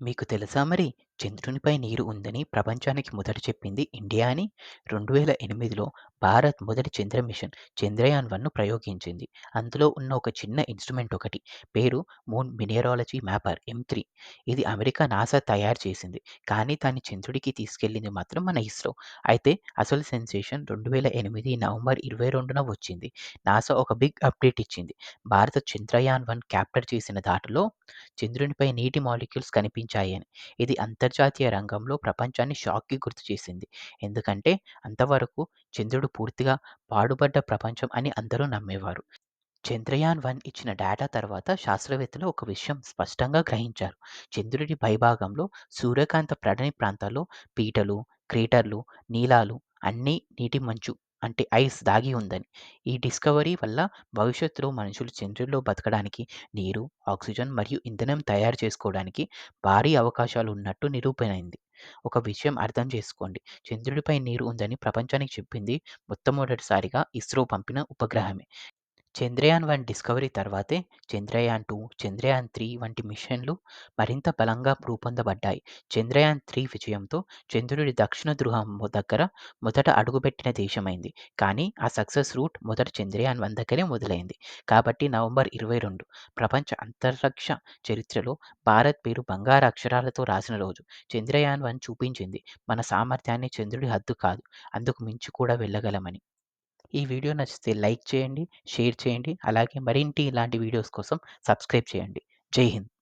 మీకు తెలుసా మరి? చంద్రునిపై నీరు ఉందని ప్రపంచానికి మొదట చెప్పింది ఇండియా అని. 2008లో భారత్ మొదటి చంద్ర మిషన్ చంద్రయాన్ వన్ను ప్రయోగించింది. అందులో ఉన్న ఒక చిన్న ఇన్‌స్ట్రుమెంట్ ఒకటి. పేరు moon mineralogy mapper M three ఇది అమెరికా నాసా తయారు చేసింది. కానీ దాన్ని చంద్రుడికి తీసుకెళ్ళింది మాత్రం మన ఇస్రో. అయితే అసలు సెన్సేషన్ 2008 నవంబర్ 22న వచ్చింది. నాసా ఒక బిగ్ అప్డేట్ ఇచ్చింది. భారత చంద్రయాన్ వన్ క్యాప్చర్ చేసిన దాటిలో చంద్రునిపై నీటి మాలిక్యూల్స్ కనిపించాయని. ఇది అంతర్జాతీయ రంగంలో ప్రపంచాన్ని షాక్‌కి గుర్తు చేసింది ఎందుకంటే అంతవరకు చంద్రుడు పూర్తిగా పాడుబడ్డ ప్రపంచం అని అందరూ నమ్మేవారు. చంద్రయాన్ వన్ ఇచ్చిన డేటా తర్వాత శాస్త్రవేత్తలు ఒక విషయం స్పష్టంగా గ్రహించారు. చంద్రుడి పైభాగంలో సూర్యకాంత ప్రడని ప్రాంతాల్లో పీటలు, క్రేటర్లు, నీలాలు, అన్నీ నీటి మంచు అంటే ఐస్ దాగి ఉందని. ఈ డిస్కవరీ వల్ల భవిష్యత్తులో మనుషులు చంద్రుల్లో బతకడానికి నీరు, ఆక్సిజన్ మరియు ఇంధనం తయారు చేసుకోవడానికి భారీ అవకాశాలు ఉన్నట్టు నిరూపణైంది. ఒక విషయం అర్థం చేసుకోండి. చంద్రుడిపై నీరు ఉందని ప్రపంచానికి చెప్పింది మొట్టమొదటిసారిగా ఇస్రో పంపిన ఉపగ్రహమే. చంద్రయాన్ వన్ డిస్కవరీ తర్వాతే చంద్రయాన్ టూ చంద్రయాన్ త్రీ వంటి మిషన్లు మరింత బలంగా రూపొందబడ్డాయి. చంద్రయాన్ త్రీ విజయంతో చంద్రుడి దక్షిణ ధృవం దగ్గర మొదట అడుగుపెట్టిన దేశమైంది. కానీ ఆ సక్సెస్ రూట్ మొదట చంద్రయాన్ వన్ దగ్గరే మొదలైంది. కాబట్టి నవంబర్ 22 ప్రపంచ అంతరిక్ష చరిత్రలో భారత్ పేరు బంగారు అక్షరాలతో రాసిన రోజు. చంద్రయాన్ వన్ చూపించింది మన సామర్థ్యాన్ని చంద్రుడి హద్దు కాదు, అందుకు మించి కూడా వెళ్ళగలమని ఈ వీడియో నచ్చితే లైక్ చేయండి, షేర్ చేయండి. అలాగే మరిన్ని ఇలాంటి వీడియోస్ కోసం సబ్స్క్రైబ్ చేయండి. జై హింద్.